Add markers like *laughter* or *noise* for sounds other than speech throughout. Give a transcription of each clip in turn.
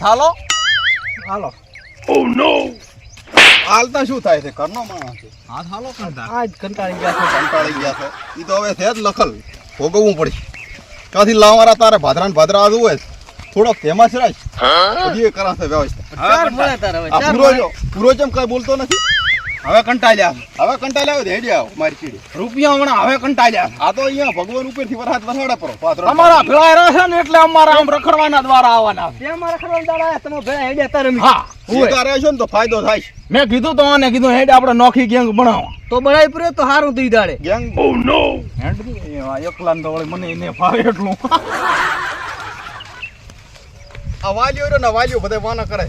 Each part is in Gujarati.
હાથ હાલો. હાલો હાલતા શું થાય છે? કરનો માણસ હાથ હાલો કંટાળ આજ કંટાળી ગયા છે કંટાળી ગયા છે. ઈ તો હવે છે જ લખલ. ભોગવવું પડે ક્યાંથી લાવવાના તારે? ભાદરા ને ભાદરા આવું હોય થોડોક ફેમસ રાખ પછી એ કરાશે વ્યવસ્થા. ચાર મળે તારે હવે પૂરો પૂરો જેમ કઈ બોલતો નથી. હવે કંટાળ્યા. હવે કંટાળ્યા આવે હેડી આવો મારી ચીડી. રૂપિયા હમણાં હવે કંટાળ્યા. આ તો અહીંયા ભગવાન ઉપરથી વરસાદ વરસાડે પરો અમારા ભેળા રહે ને એટલે અમારા આમ રખડવાના દ્વારા આવવાના. તે અમારા રખડવાના દ્વારા તમે ભેળા હેડ્યા તારે. હા સીધા રહેશો ને તો ફાયદો થાય મેં કીધું તો આને કીધું હેડ આપણે નોખી ગેંગ બનાવો. તો બળાઈ પૂરે તો સારું થઈ દાડે ગેંગ? હેડ એકલા ને તો વળી મને એને ફાવે એટલું. આ વાલીઓ રહ્યો ને વાલીઓ બધા વાના કરે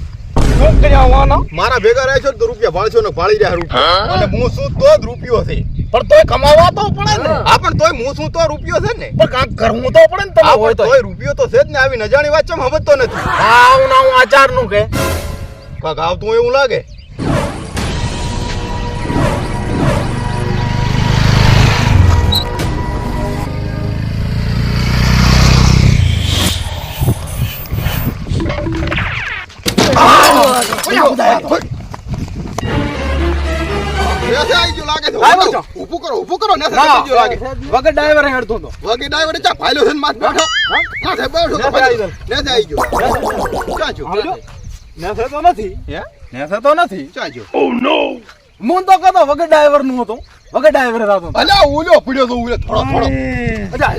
શું કર્યા મારા ભેગા રહેશો ને તો રૂપિયા ભાળશો ને ભાળી રહ્યા રૂપિયા. અને હું શું તો જ રૂપિયો છે પણ તોય કમાવા તો પડે ને. હા પણ તોય હું શું તો રૂપિયો છે ને? પણ કાંઈક કરવું તો પડે ને તમારે હોય પણ તો. તોય રૂપિયો તો છે જ ને આવી નજાણી વાત ચમ સમજતો નથી. આવ ના હું આચારનું કે. કાક આવતું એવું લાગે? હે તો નથી. ક્યાં હું તો કહેતો વગર ડ્રાઈવરનું હતો. વગર ડ્રાઈવર હતો. અલ્યા ઉલ્યો પડ્યો તો ઉલ્યો થોડો થોડો. અચ્છા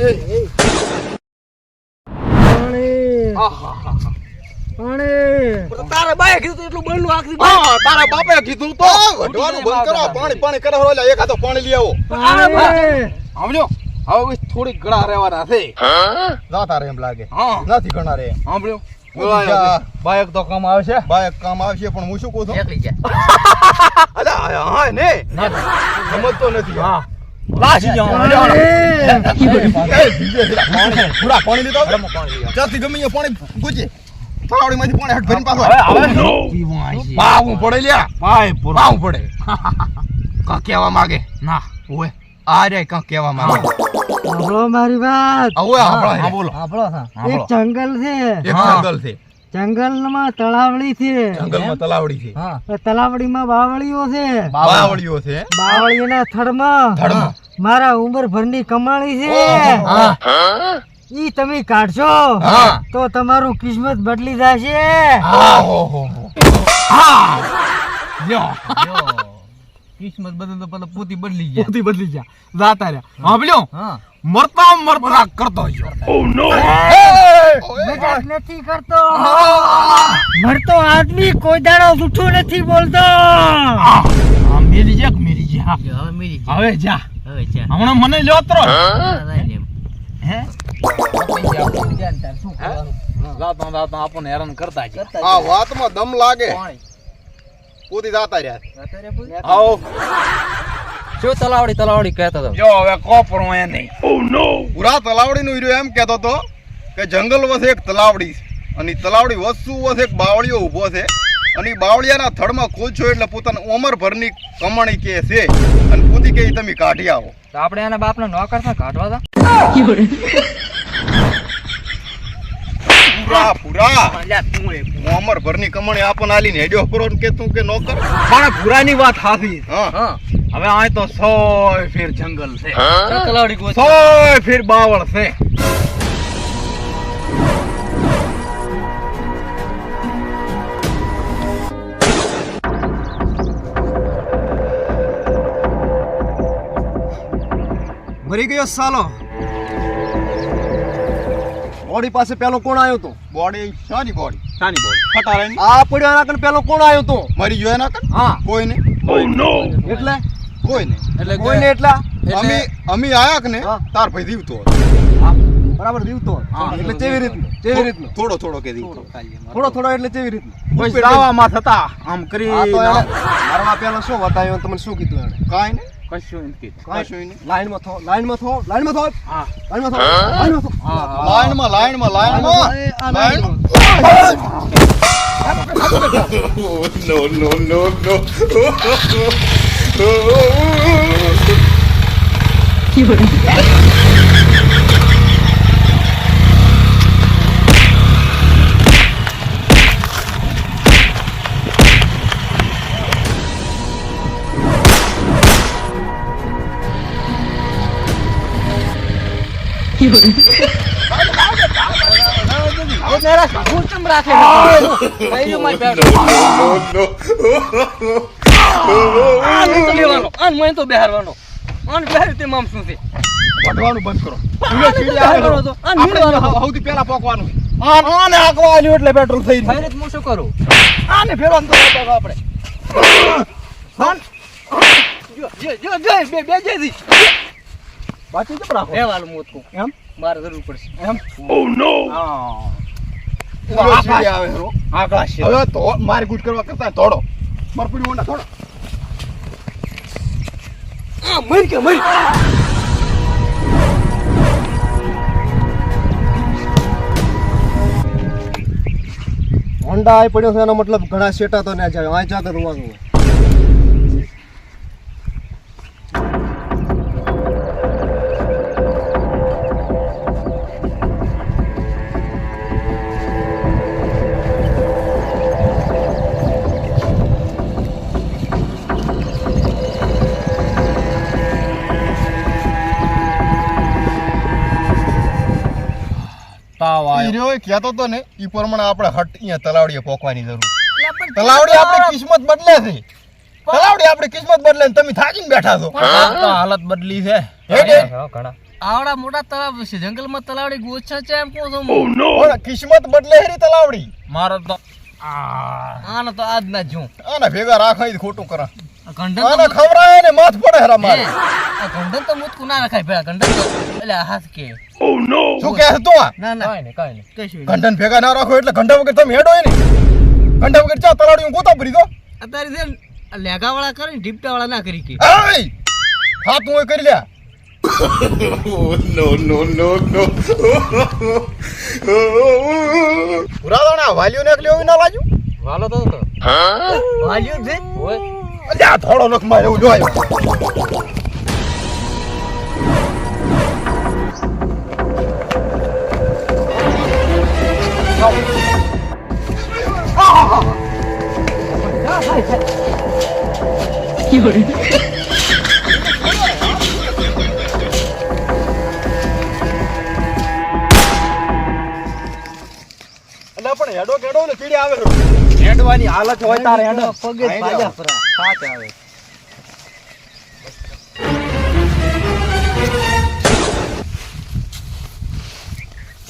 એ. તારે બાએ કીધું તું એટલું બળનું આખરી હા તારા બાપે કીધું તો. વઢવાનું બંધ કરો પાણી પાણી કરે હો એક હાથો પાણી લઈ આવો. સાંભળ્યો હવે થોડી ગળા રહેવાના છે. જા તારે એમ લાગે. હા. નથી ગણા રે સાંભળ્યો? બોલાયો. બાઈક તો કામ આવશે. બાયક કામ આવશે પણ હું શું કહું છું? એકલી જા. *laughs* અલ્યા હા ને? સમજતો નથી હા. લાસી પાણી. પૂરા પાણી. લીધો ચાથી ગમે પાણી ગુજે તળાવડીમાંથી પાણી હટ ભરીને પાછો હવે હવે પીવું પડે લ્યા. પાય પાવું પડે. *laughs* કા કેવા માંગે. ના. ઓય આ રે કા કેવા માંગે. આપણો મારી વાત. ઓય આપણો હા આપણા બોલો. સાંભળો. એક જંગલ છે. એક જંગલ છે. જંગલમાં તળાવડી છે. જંગલમાં તળાવડી છે. હા. એ તલાવડીમાં બાવળીઓ છે. બાવળીઓ છે. બાવળીઓના થડમાં થડમાં. મારા ઉંમર ભરની કમાણી છે. હા. ઈ તમે કાઢશો? હા. તો તમારું કિસ્મત બદલી જશે. હા હો હો હો. લ્યો કિસ્મત બદલ તો પેલા પોતી બદલી ગયા. પોતી બદલી ગયા. જાતા રહ્યા. સાંભળ્યો મરતા મરતા કરતો જો મજાક નથી કરતો. મરતો આદમી કોઈ દાડો જૂઠું નથી બોલતો. આ મેરી જા મેરી જા. હવે મિલી હવે જા. હવે જા. હમણાં મને લ્યો તરો હે? જાતા જાતા આપણને હેરાન કરતા જ આ વાતમાં દમ લાગે. કૂદી જાતા રહ્યા. આવો. શું તલાવડી તલાવડી કહેતો હતો જો હવે કોપરો એ નહીં. પૂરા તલાવડી નું એક કહેતો હતો કે જંગલ વસે એક તલાવડી અને તલાવડી વસ્તુ વસે એક બાવળીઓ ઊભો છે. અને બાવળિયાના થડમાં કોચો એટલે પોતાના ઉંમર ભરની કમણી કે છે. અને પૂતી કે તમે કાઢી આવો. તો આપણે એના બાપને નોકર કાઢવા *laughs* પૂરા પૂરા. મોમર ભરની કમાણી આપણને આલીને હેડ્યો પરો કે તું કે નોકર પણ ભૂરાની વાત હાથી હા. હા. હવે આ તો સોય ફેર જંગલ છે. તલાવડી ગોત. સોય ફેર બાવળ છે. મરી ગયો સાલો. બોડી પાસે પેલો કોણ આવ્યો તો? બોડી શાની બોડી. બોડી. બોલ ખટારાની આ પડ્યો એના કણ પેલો કોણ આવ્યો તો? મરી ગયો એના કન? હા. કોઈ ને એટલે? કોઈ ને એટલે કોઈને એટલા? અમે અમે આયા કે ને તાર ભાઈ દીવતો હા, બરાબર દીવતો હા. એટલે કેવી રીતનું? કેવી રીતનું? થોડો થોડો કે દીવતો થોડો થોડો એટલે કેવી રીતનું? કોઈ દાવામાં થતા. આમ કરી આ તો એને મારવા પેલા શું બતાવ્યું તમને શું કીધું એને કાંઈ ને કશું નથી. કશું નહીં લાઈનમાં થો લાઈનમાં થો લાઈનમાં થો હા લાઈનમાં થો લાઈનમાં થો હા. લાઈનમાં લાઈનમાં લાઈનમાં આ લાઈન હું ચમ રાખે કઈ મને તો બેહારવાનો આન બેહાર તે મામ શું છે વઢવાનું બંધ કરો આને તો નીડવાનો આપણે સૌથી પહેલા પોકવાનું આને આલ્યું એટલે પેટ્રોલ થઈ જાય હું શું કરું આને ફેરવાનું તો આપણે જો જો જો જો બે બે જઈ દી બાકી કેમ રાખો? રહેવાનું મોતકો એમ? મારે જરૂર પડશે. એમ? ઓ નો આવે હરો આકાશ હવે તો મારે ગુટ કરવા કરતા તોડો માર પડી ઓના તોડો આ મર કે મર? હોન્ડા આય પડ્યો છે એનો મતલબ ઘણા શેટા તો ના જાય. આ જાગર રૂવાનું એ કહેતો તો ને એ પ્રમાણે આપણે હટ અહીંયા તલાવડીએ પોકવાની જરૂર. તલાવડી આપણે કિસ્મત બદલે છે. તલાવડી આપણે કિસ્મત બદલે ને તમે થાકીને બેઠા છો. આ હાલત બદલી છે. હેડે. આવડા મોટા તળાવ છે. જંગલમાં તલાવડી ગોછા છે એમ કહું છું કિસ્મત બદલે હેરી તલાવડી. મારો તો આને તો આજ ના જોઉં આને ભેગા રાખા ખોટું કરા. આને તો ખવડાય ને માથ પડે હરા મારે આ તો મુતકું ના રખાય ભેળા ગંઢન તો એટલે હાથ કે શું કહે તું ના ના. કાંઈ નહીં કાંઈ નહીં. કશું ઘંટન ભેગા ના રાખો એટલે ઘંટા વગર તમે હેડો ને. ઘંટા વગર ચા તલાવડી હું ગોતા ભરી દો. અત્યારે છે લેગા વાળા કરે ને વાળા ના કરી કે. એય હા તું એ કરી લ્યા. પુરાદોણા વાલીઓ ને લેવું ના લાગ્યું? વાલો તો હા વાલ્યું છે? ઓય અલ્યા થોડો નખમાં એવું જોય એટલે પણ હેડો કેડો ને કીડી આવે. હેડવાની હાલત હોય તારે હેડો. પગે ભાજા ફરા સાચ આવે.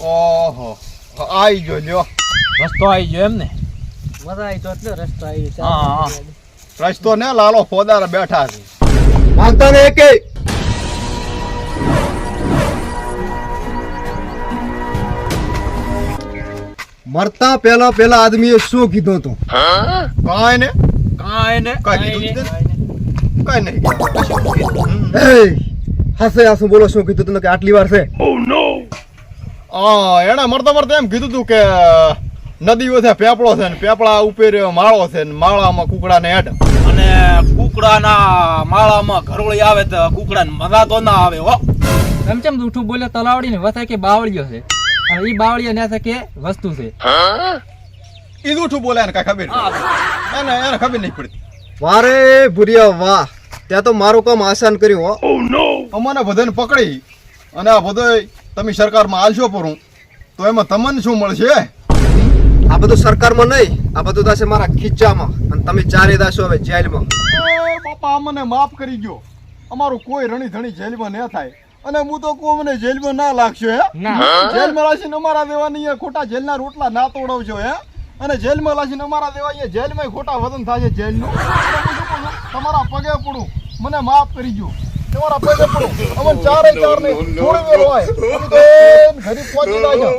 ઓહો આઈ જો લ્યો. રસ્તો આવી ગયો એમ ને મજા આવી તો એટલે રસ્તો આવી હા, હા. રસ્તો ને લાલો ફોદાર બેઠા છે. માંગતા ને એકે મરતા પહેલા પહેલા આદમીએ શું કીધું હતું? કાંઈ ને. કાંઈ ને કાંઈ કીધું છે? કાંઈ નહીં. હાસે હાસું બોલો શું કીધું તું કે આટલી વાર છે? હા એણે મરતા મરતા એમ કીધું તું કે નદીઓ છે પેપળો છે ને પેપળા ઉપર માળો છે ને માળામાં કુકડા ને હેડ. અને કુકડાના માળામાં ઘરોળી આવે તો કુકડા ને મજા તો ના આવે હો. એમ ચમ જૂઠું બોલે તલાવડી ને વસે કે બાવળીઓ છે? અને ઈ બાવળીઓ ને કે વસ્તુ છે? ઈ જૂઠું બોલે એને કાંઈ ખબર. એને એને ખબર નહીં પડતી. વારે ભૂરિયા વાહ. ત્યાં તો મારું કામ આસાન કર્યું હો. અમને બધાને પકડી અને આ બધો તમે સરકારમાં આલશો પરું તો એમાં તમને શું મળશે? આ બધું સરકારમાં નહીં આ બધું થશે મારા ખીચામાં. અને તમે ચારે દાશો હવે જેલમાં. એ બાપા અમને માફ કરી ગયો અમારું કોઈ રણી ધણી જેલમાં ન થાય. અને હું તો કહું મને જેલમાં ના લાગશો હે? જેલમાં લાશીને અમારા અહીંયા ખોટા જેલના રોટલા ના તોડવજો હે? અને જેલમાં લાશીને અમારા દેવા અહીંયા જેલમાં ખોટા વતન થાય છે જેલનું છું, તમારા પગે પડું. મને માફ કરી ગયો તમારા પગે પડું. અમને ચારે ચાર ને થોડી વેર હોય. ઘરે પહોંચી જાય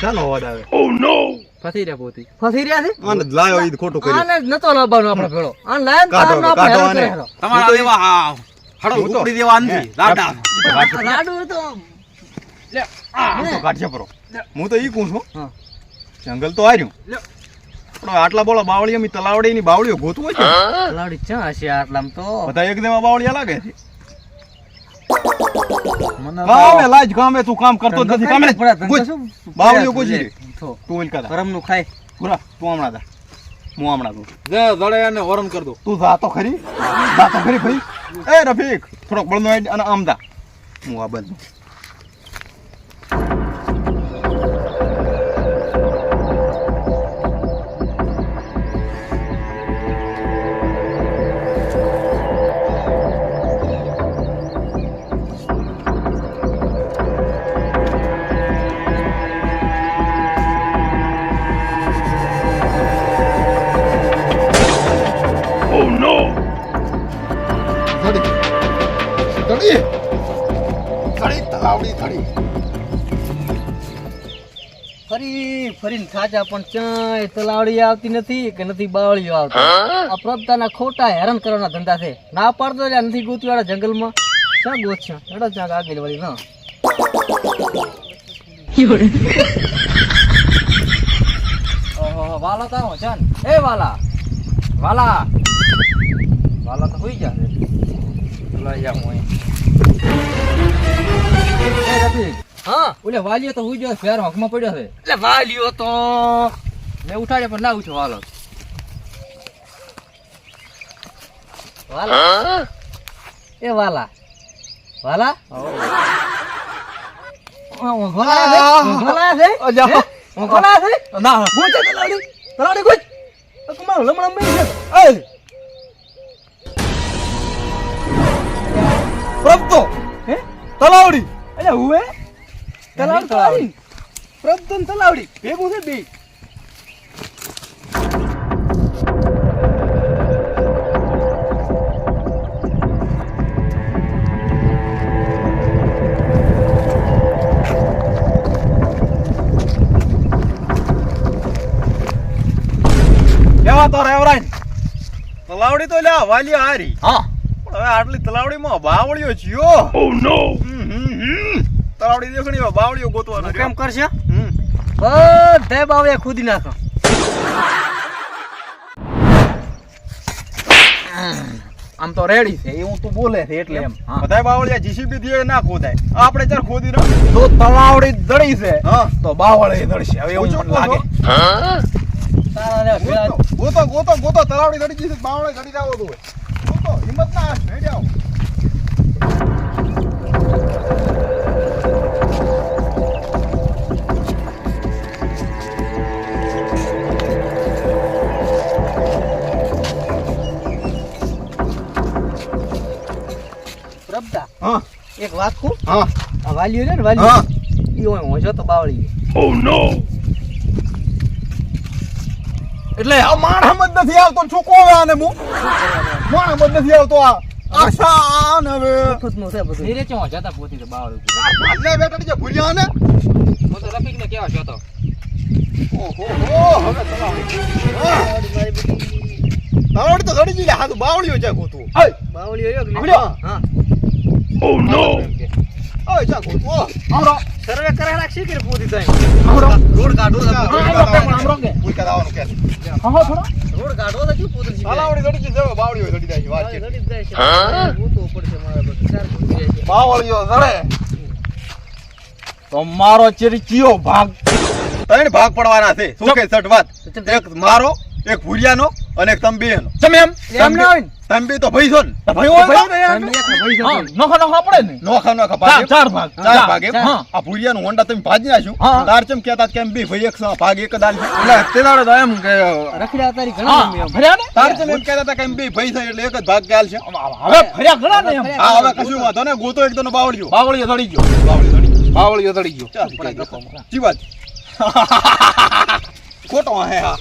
ચાલો અવાજ આવે ફસી રહ્યા પોતી. ફસી રહ્યા છે? આને લાયો ઈ ખોટું કર્યું. આને નતો લાવવાનો આપણે ભેળો. આને લાયો ને તો આપણે કાઢો હેરાન આને. કરે હેરો. તમારા દેવા હા. હડો તો- કુકડી દેવા નથી દાદા લાડુ તો હું તો કાઢશે પરો. હું તો ઈ કહું છું. જંગલ તો હાર્યું. પણ આટલા બોલા બાવળી અમે તલાવડી ની બાવળીઓ ગોતવું છે. તલાવડી ચા હશે આટલામ તો. બધા એક દેવા બાવળિયા લાગે છે. કામે લાજ કામે તું કામ કરતો નથી કામે? બાવળીઓ. થો. તું ઓલ કાદા કરમનું ખાય. પૂરા તું હમણાં દા હું હમણાં તું જે દડે અને હોરન કર દો. તું જા તો ખરી. જા તો ખરી ભાઈ. એ રફીક થોડોક બળનો આઈડ અને આમ દા હું આ બાજુ ધડી તલાવડી ફરી ફરીને ખાચા પણ ચાય તલાવડી આવતી નથી કે નથી બાવળીઓ આવતી. આ પ્રભતાના ખોટા હેરાન કરવાના ધંધા છે. ના પાડતો એટલે નથી ગોતીવાળા જંગલમાં. ચા ગોતશે? એડો ચાક આગળ વળી ના વાલા તો આવો છે ને એ વાલા! વાલા! વાલા તો હોઈ છે. લઈ જા હું. ઓલે વાલીઓ તો ઉજો ફેર હકમાં પડ્યો છે. એટલે વાલીઓ તો મે ઉઠાડે પણ ના ઉઠો વાલો. વાલા એ વાલા. વાલા? ઊંઘો તલાવડી. તલાવડી ગોચ કમાલ લમણા મેં એ પ્રભતો અરે હું હે તલાવડી. તલાવડી પ્રભતન તલાવડી. ભેગું છે બે. તલાવડી તો લ્યા વાલી હારી. હા. પણ હવે આટલી તલાવડીમાં બાવળીઓ જીઓ. ઓ નો તલાવડી દેખણી બાવળીઓ ગોતવાનો કેમ કરશે? બધે બાવે ખુદી નાખો. આમ તો રેડી છે એવું તું બોલે છે એટલે એમ. હા. બધાય બાવળિયા જીસીબી થી ના ખોદાય. આપણે ચાર ખોદી ના તો તલાવડી દળી છે. હા. તો બાવળે દળશે. હવે એવું મને લાગે. તારા ગોતો, ગોતો ગોતો ગોતો. તલાવડી દળી જશે બાવળે દળી જાવો તું. ગોતો હિંમત ના હાથ ભેડ્યા એક વાત કહું? હા. આ વાલીઓ છે ને વાલીઓ. ઈ હોય હોજો તો બાવળી એટલે આ માણસ જ નથી આવતો શું કોવે આને હું માણસ જ નથી આવતો આ. આશા આને હવે. નું છે બધું. નીરે ચો જતા પોતી તો બાવળી એટલે બેટા જે ભૂલ્યા ને. હું તો રફીક ને કેવા જોતો. ઓહો હો હવે તલાવડી હા, તો ધડી ગઈ હાથ બાવળીઓ છે ગોતું બાવળી હોય કે આવડ્યો? no! ઓય જા ગોતું ઓ સર્વે કરે રાખશી કે પૂરી થાય? આવડો રોડ કાઢો તો હા, આવડો કે? કોઈ કરાવવાનું કે? હા હા થોડો. રોડ કાઢો તો શું પૂરી છે તલાવડી ધડી ગઈ જવે બાવળીઓ જાય વાત છે. ધડી જાય છે. ગોતવું પડશે મારે બધું ચાર પૂરી જાય છે. બાવળીઓ ધડે તો મારો ચેરી કયો ભાગ? ત્રણ ભાગ પડવાના છે. શું કે સટ વાત? એક મારો એક ભુરિયાનો અને એક તંબીનો તમે એમ? એમ ના હોય તંબી તો ભાઈ છો ને. તો ભાઈ હોય ભાઈ છો. નોખો નોખો પડે ને? નોખા નોખા ચાર ભાગ. ચાર ભાગ. ચાર ભાગે. હા આ ભુરિયાનો હોન્ડા તમે ભાજી નાખ્યું. તાર ચમ કહેતા કેમ બી ભાઈ એક ભાગ એક દાલ એટલે તે દાડે તો એમ કે રખડ્યા તારી ઘણા ફર્યા ને? તાર ચમ એમ કહેતા કેમ બી ભાઈ થાય એટલે એક જ ભાગ ગાલ છે. હવે ફર્યા ઘણા ને એમ? હા હવે કશું વાંધો ને ગોતો એકદમ બાવળ્યો. બાવળિયો તડી ગયો. બાવળી ધડી બાવળિયો દડી ગયો. ચાલ પડાઈ ગયો. મારા. વાત *laughs* ખોટો હે હા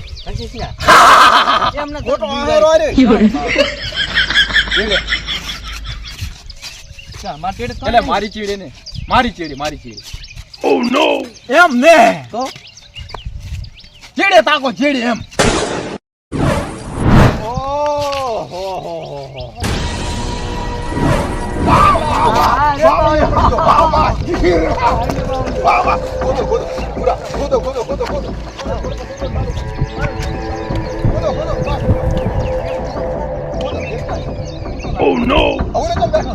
ના માર ચીડી ને મારી ચીડી મારી ચીડી એમ ને તો ચીડે તાકો ચીડી એમ વાહ વાહ ખોદો ખોદો ખોદો ખોદો ખોદો ખોદો ખોદો ખોદો બસ. ખોદો, દેખાય. હવે કેમ બેઠો?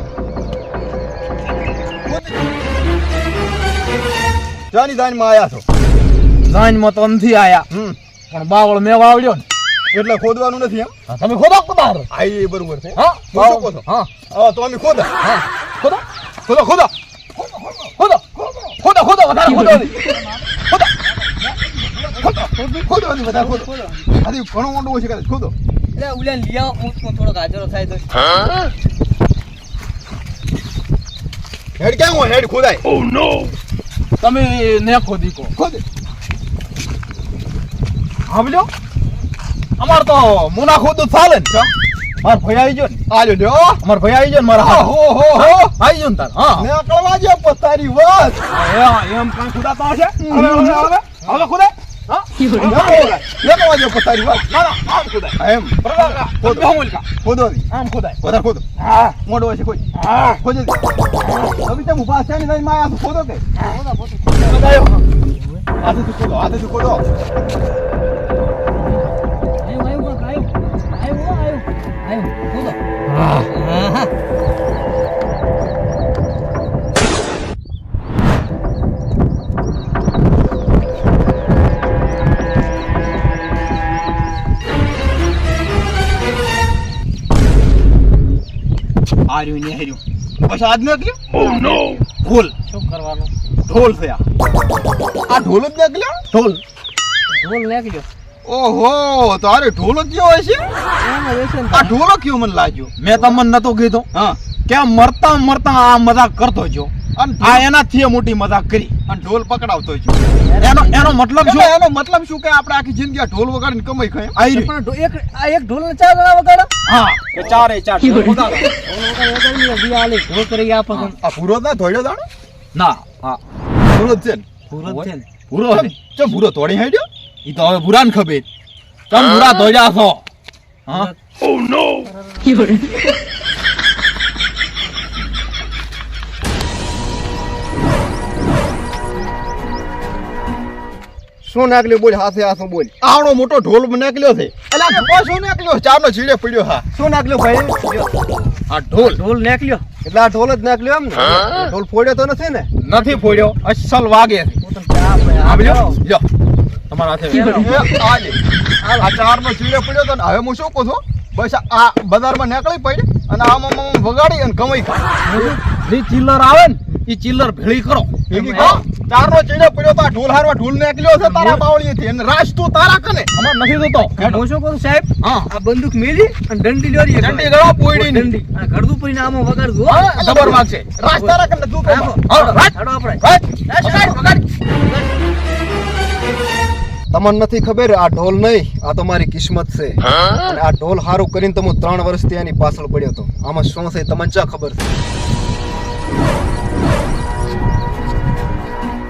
જાની જાની માં આયા છો? જાનમાં તો નથી આયા. હમ. પણ બાવળ મેં વાવડ્યો ને. એટલે ખોદવાનું નથી એમ? તમે ખોદો કે બહાર આ એ બરોબર છે. હા હા. હા તો અમે ખોદા. હા ખોદો. ખોદો ખોદો. ખોદો ખોદો ખોદો વધારે ખોદો. ખોદો. ખોદો ઘણું છે કદાચ ખોદો. એટલે ઉલ્યા લઈ આવો હું હું થોડોક હાજરો થાય તો. હેડ ક્યાં હોય? હેડ ખોદાય. તમે ને ખોદી કો ખોદે. સાંભળ્યો અમાર તો મુના ખોદું ચાલે ને માર ભાઈ આવી ગયો ને. આજો જો માર ભાઈ આવી ગયો ને મારા હો હો હો. આવી ગયો ને તાર. હા. ને અકળવા જો પતારી વાત. એ એમ કાંઈ ખોદાતા હશે હવે હવે હવે હવે? ખોદાય હા? અકળવા જે પતારી વાત ના ના આમ ખોદાય એમ. બરાબર. ખોદ. બેહું ખોદો. આમ ખોદો. હા. મોટો છે કોઈ હા. ખોજે હવે તેમ ઊભા છે ને માં આયા તો ખોદો કે? ખોદો ખોદો ખોદો હા આ રહ્યું ને હેર્યું બસ આજ નીકળ્યો ઢોલ. શું કરવાનું? ઢોલ છે આ ઢોલ જ નીકળ્યો ઢોલ. ઢોલ નીકળ્યો ઓહો તારે ઢોલ જ કયો હોય છે? આ ઢોલો કયો મને લાગ્યો? મેં તમને નતો કીધો. હા. કે મરતા મરતા આ મજાક કરતો જો આ એનાથી મોટી મજાક કરી. અને ઢોલ પકડાવતો એનો એનો મતલબ શું? એનો મતલબ શું કે આપણે આખી જિંદગી આ ઢોલ વગાડીને કમાઈ ખાય આઈ. પણ એક આ એક ઢોલ ને ચાર જણા વગાડો? હા. એ ચારે ચાર ઢોલ વગાડી. ઢોલ કરી આપો તમે આ ભૂરો ના ધોડ્યો દાડો? ના હા. છે પૂરો છે પૂરો છે ભૂરો તોડી હાડ્યો? ઈ તો હવે બુરાન ખબર. તમે બુરા ધોજા છો. હા? શું નાખલ્યું બોલ હાથે હાથું બોલ. આવડો મોટો ઢોલ નાખલ્યો છે. અલા ઢોલ શું નાખ્યો ચારનો ચીડે પડ્યો હા. શું નાખલ્યો ભાઈ? આ ઢોલ. ઢોલ નાખલ્યો? એટલે આ ઢોલ જ નાખલ્યો એમ ને ઢોલ ફોડ્યો તો નથી ને? નથી ફોડ્યો. અસલ વાગે છે. લ્યો. તમારા હાથે આ લે. ચીડે પડ્યો તો ને હવે હું શું કહું છું? બસ આ બજારમાં નીકળી પડી અને આમ આમ વગાડી અને કમાઈ જે ચિલ્લર આવે ને એ ચિલ્લર ભેળી કરો. કહો, ચારનો ચીડે પડ્યો તો આ ઢોલ હારવા ઢોલ નીકળ્યો છે તારા બાવળીએથી. અને રાજ તું તારા કને? અમાર નથી થતો હું શું કરું સાહેબ? હા. આ બંદૂક મેલી અને દંડી દંડી ગળો પોયડીની. દંડી. અને ઘરદું પડીને આમાં વગાડ. હા, જબર રાજ તારા કને તું આવો. રાજ. હાલો આપણે. રાજ, વગાડ, વગાડ. તમને નથી ખબર, આ ઢોલ નહીં, આ મારી કિસ્મત છે. અને આ ઢોલ હારું કરીને તમે ત્રણ વર્ષથી એની પાછળ પડ્યો હતો. આમાં શું છે તમને ચા ખબર છે?